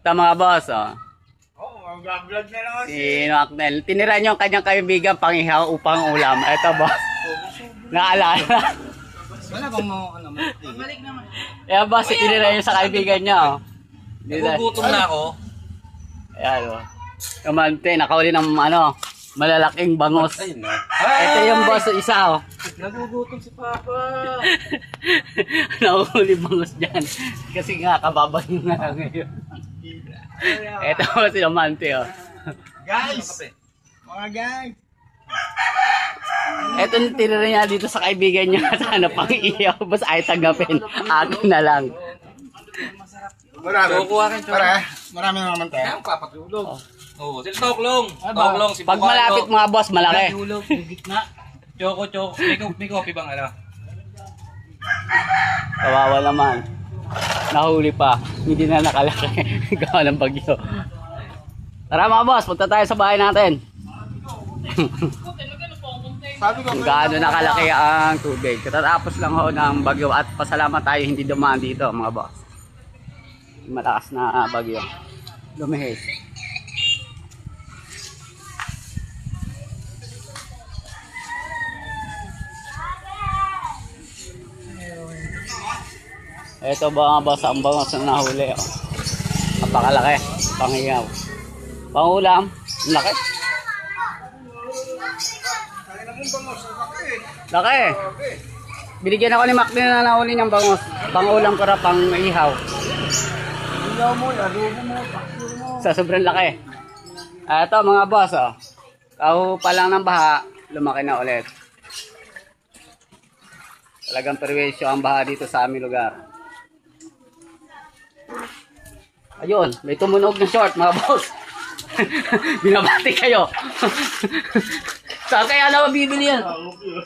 Ito mga boss, oh. Oo, oh, vlog na lang. Si Noaknel. Tinira niyo ang kanyang kaibigan pangihaw upang ulam. Ito boss. Naalala. Wala bang mga ano mo? Ayan boss, tinira niyo sa kaibigan niya, oh. Nagugutom na ako. Ayan, oh. Kamante, nakauli ng ano, malalaking bangos. Ayun na. Ito yung boss, isa, oh. Nagugutom si Papa. Nahuli bangos dyan. Kasi nga, kababay nga lang ngayon. Ito po si Amante, oh. Guys! Mga guys! Ito yung tinira niya dito sa kaibigan niya. Sana pang iyaw. Basta ay tanggapin. Akin na lang. Marami. Para, marami naman tayo. Kaya ang papatulog. Oo, oh, si Toklong. Toklong, si Pag malapit mga boss, malaki. Tulog, gitna. Choco, choco. May, ko- may coffee bang ano? Kawawa naman. Nahuli pa. Hindi na nakalaki. Gawa ng bagyo. Tara mga boss, punta tayo sa bahay natin. Kung gaano nakalaki ang tubig. Katatapos lang ho ng bagyo at pasalamat tayo hindi dumaan dito mga boss. Malakas na bagyo. Lumihis. Ito ba boss ang bangos na nahuli? Oh. Napakalaki. Pangiyaw. Pangulam. Ang Laki. Laki. Binigyan ako ni Mac din na nahuli niyang bangos. Pangulam ko ra pang ihaw. Ilaw mo, larubo mo. Sa sobrang laki. Ito mga boss, oh. Kaho pa lang ng baha, lumaki na ulit. Talagang perwisyo ang baha dito sa aming lugar. Ayun, may tumunog na short mga boss. Binabati kayo. Saan kaya na mabibili yan?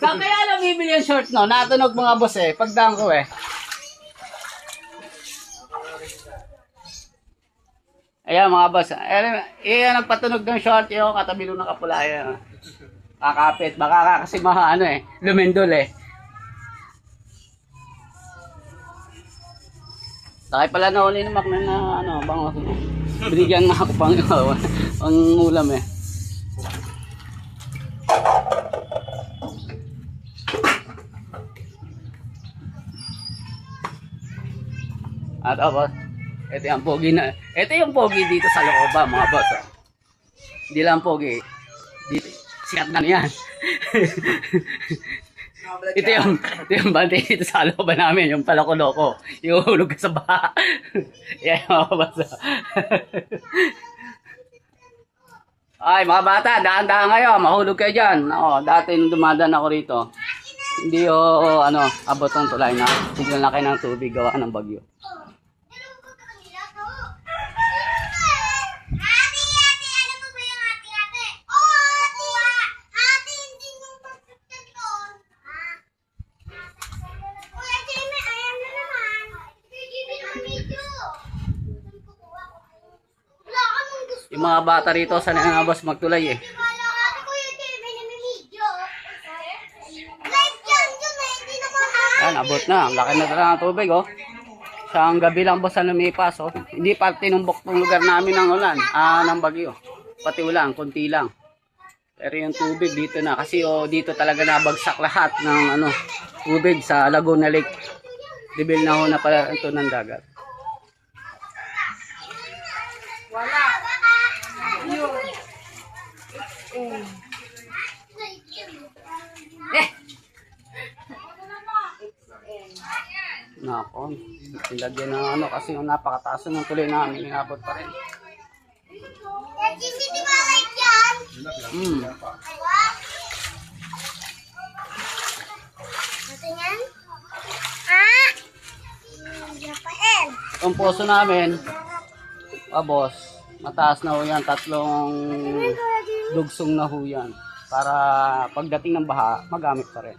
Saan kaya na bibili yung short no? Natunog mga boss eh. Pagdaan ko eh. Ayan mga boss. Ayan, ayan ang patunog ng short yung katabi nung nakapula. Ayan. Kakapit. Baka ka kasi maha ano eh. Lumendol eh. Sakay pala na uli ni Mac na, ano, bangos. Binigyan nga ako pang, pang ulam eh. At ako, ito yung pogi na, ito yung pogi dito sa looba mga boss. oh. Hindi lang pogi, dito, sikat na yan. ito yung, ito yung bante dito sa looban namin, yung palako-loko. Yung hulog ka sa baha. Yan boss. oh. Ay, mga bata, daan-daan kayo, mahulog kayo dyan. Oo, dati nung dumadaan ako rito, hindi o ano, abot ng tulay na. Tignan na kayo ng tubig gawa ng bagyo. Ate, ate, alam mo ba yung ate, ate? Oo, ate! Ate, hindi yung pagkakit doon. Ha? Uy, ate, may ayan na naman. Bigyan mo ng video. Wala ka nung gusto. Yung mga bata rito, sanay nga boss magtulay eh. Yan, abot na. Ang laki na talaga ng tubig, oh. Sa ang gabi lang boss na lumipas, oh. Hindi pa tinumbok tong lugar namin ng ulan, ah, ng bagyo. Pati ulan, konti lang. Pero yung tubig dito na, kasi oh, dito talaga nabagsak lahat ng ano, tubig sa Laguna Lake. Dibil na ho na pala ito ng dagat. Nako, nilagyan ng ano kasi yung napakataas ng tuloy namin, inabot pa rin. Rafael. Itong poso namin, ah boss, mataas na ho yan, tatlong dugsong na ho yan. Para pagdating ng baha, magamit pa rin.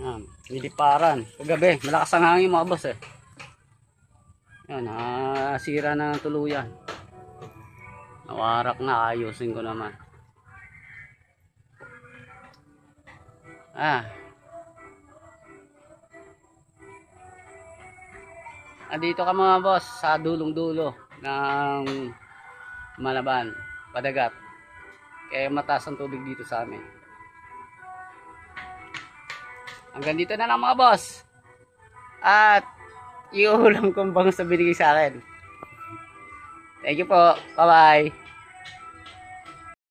Yan. Niliparan. Kagabi, malakas ang hangin mga boss, eh. Yan, nasira na ng tuluyan. Nawarak na, ayusin ko naman. Ah. Andito ka mga boss sa dulong-dulo ng Malaban, Padagat. Kaya mataas ang tubig dito sa amin. Hanggang dito na lang mga boss. At iuulam kong bangus sa binigay sa akin. Thank you po. Bye-bye.